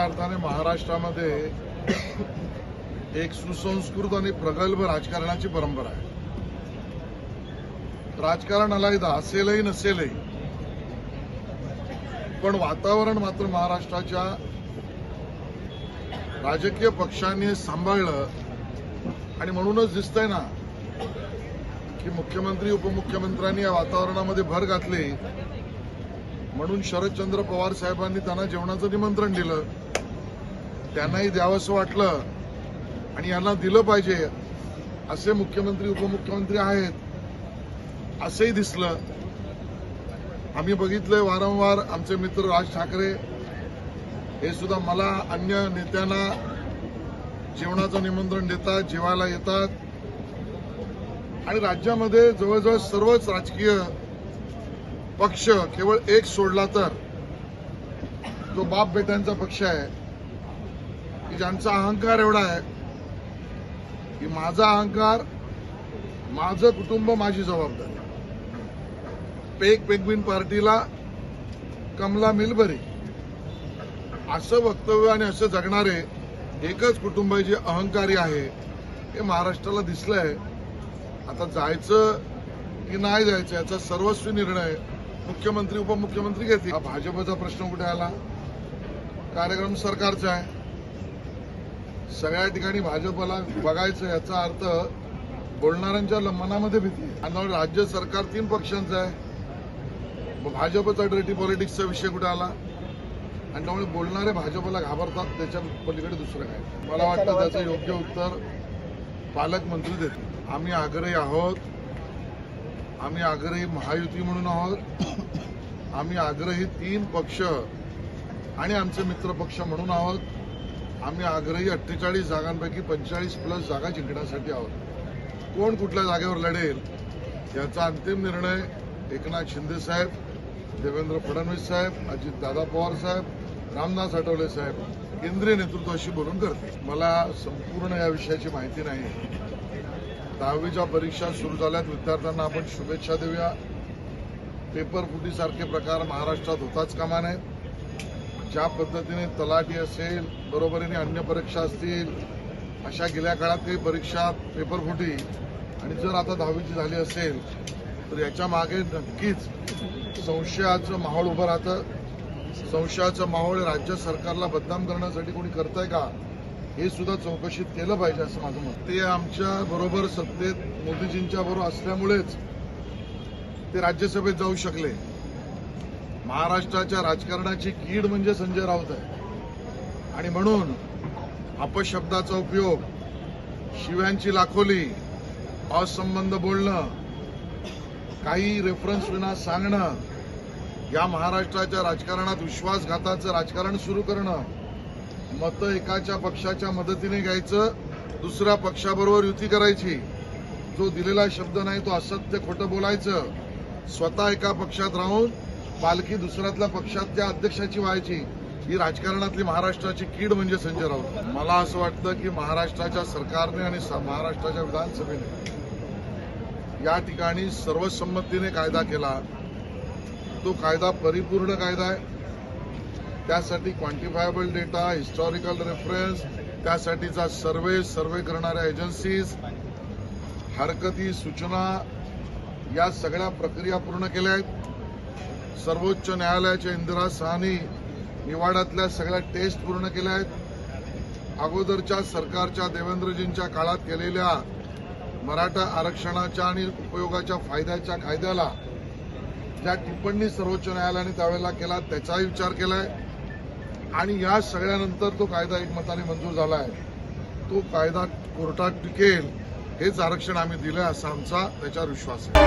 खऱ्या अर्थाने महाराष्ट्रामध्ये एक सुसंस्कृत आणि प्रगल्भ राजकारणाची परंपरा आहे. राजकारण अलायदा असेलही नसेलही पण वातावरण मात्र महाराष्ट्राच्या राजकीय पक्षांनी सांभाळलं आणि म्हणूनच दिसतंय ना की मुख्यमंत्री उपमुख्यमंत्र्यांनी या वातावरणामध्ये भर घातली. म्हणून शरदचंद्र पवार साहेबांनी त्यांना जेवणाचं निमंत्रण दिलं. त्यांनाही द्यावंसं वाटलं आणि यांना दिलं पाहिजे असे मुख्यमंत्री उपमुख्यमंत्री आहेत असंही दिसलं. आम्ही बघितलंय वारंवार आमचे मित्र राज ठाकरे हे सुद्धा मला अन्य नेत्यांना जेवणाचं निमंत्रण देतात जेवायला येतात. आणि राज्यामध्ये जवळजवळ सर्वच राजकीय पक्ष केवळ एक सोडला तर जो बाप बेट्यांचा पक्ष आहे. की ज्यांचा अहंकार एवढा आहे की माझा अहंकार माझं कुटुंब माझी जबाबदारी. पेक पेगविन पार्टीला कमला मिलबरी असं वक्तव्य आणि असं जगणारे एकच कुटुंब जे अहंकारी आहे हे महाराष्ट्राला दिसलंय. आता जायचं की नाही जायचं याचा सर्वस्वी निर्णय मुख्यमंत्री उपमुख्यमंत्री घेतील. भाजपचा प्रश्न कुठे आला? कार्यक्रम सरकारचा आहे. सगळ्या ठिकाणी भाजपला बघायचं याचा अर्थ बोलणाऱ्यांच्या मनामध्ये भीती आहे. आणि राज्य सरकार तीन पक्षांचं आहे. भाजपचा डर्टी पॉलिटिक्सचा विषय कुठे आला? आणि त्यामुळे बोलणारे भाजपला घाबरतात त्याच्या पलीकडे दुसरं काय? मला वाटतं त्याचं योग्य उत्तर पालकमंत्री देतील. आम्ही आग्रही आहोत. आम्ही आग्रही महायुती म्हणून आहोत. आम्ही आग्रही तीन पक्ष आणि आमचे मित्र पक्ष म्हणून आहोत. आम्ही आग्रही अठ्ठेचाळीस जागांपैकी पंचेचाळीस प्लस जागा जिंकण्यासाठी आहोत. कोण कुठल्या जागेवर लढेल याचा अंतिम निर्णय एकनाथ शिंदे साहेब देवेंद्र फडणवीस साहेब अजित दादा पवार साहेब रामदास आठवले साहेब केंद्रीय नेतृत्वाशी बोलून करते मला संपूर्ण या विषयाची माहिती नाही. दहावीच्या परीक्षा सुरू झाल्यात. विद्यार्थ्यांना आपण शुभेच्छा देऊया. पेपर फुटीसारखे प्रकार महाराष्ट्रात होताच कामा नये ज्या पद्धतीने तलाठी असेल बरोबरीने अन्य परीक्षा असतील अशा गेल्या काळात काही परीक्षा पेपर फुटी. आणि जर आता दहावीची झाली असेल तर याच्या मागे नक्कीच संशयाचं माहोल उभं राहतं. संशयाचं माहोल राज्य सरकारला बदनाम करण्यासाठी कोणी करतंय का? हे सुद्धा चौकशीत केलं पाहिजे असं माझं मत. ते आमच्या बरोबर सत्तेत मोदीजींच्या बरोबर असल्यामुळेच ते राज्यसभेत जाऊ शकले. महाराष्ट्राच्या राजकारणाची कीड म्हणजे संजय राऊत आहे. आणि म्हणून अपशब्दाचा उपयोग शिव्यांची लाखोली असंबंध बोलणं काही रेफरन्स विना सांगणं या महाराष्ट्राच्या राजकारणात विश्वासघाताचं राजकारण सुरू करणं मतं एकाच्या पक्षाच्या मदतीने घ्यायचं दुसऱ्या पक्षाबरोबर युती करायची जो दिलेला शब्द नाही तो असत्य खोटं बोलायचं स्वतः एका पक्षात राहून पालखी दुसऱ्यातल्या पक्षात त्या अध्यक्षाची व्हायची. ही राजकारणातली महाराष्ट्राची कीड म्हणजे संजय राऊत. मला असं वाटतं की महाराष्ट्राच्या सरकारने आणि स- महाराष्ट्राच्या विधानसभेने या ठिकाणी सर्वसंमतीने कायदा केला. तो कायदा परिपूर्ण कायदा आहे. त्यासाठी क्वांटिफायबल डेटा हिस्टॉरिकल रेफरन्स त्यासाठीचा सर्वे सर्वे करणाऱ्या एजन्सीज हरकती सूचना या सगळ्या प्रक्रिया पूर्ण केल्या आहेत. सर्वोच्च न्यायालयाच्या इंदिरा सहानी निवाड्यातल्या सगळ्या टेस्ट पूर्ण केल्या आहेत. अगोदरच्या सरकारच्या देवेंद्रजींच्या काळात केलेल्या मराठा आरक्षणाच्या आणि उपयोगाच्या फायद्याच्या कायद्याला ज्या टिप्पणी सर्वोच्च न्यायालयाने त्यावेळेला केला त्याचाही विचार केलाय. आणि या सगळ्यानंतर तो कायदा एकमताने मंजूर झाला आहे तो कायदा कोर्टात टिकेल हेच आरक्षण आम्ही दिलं असा आमचा त्याच्यावर विश्वास आहे.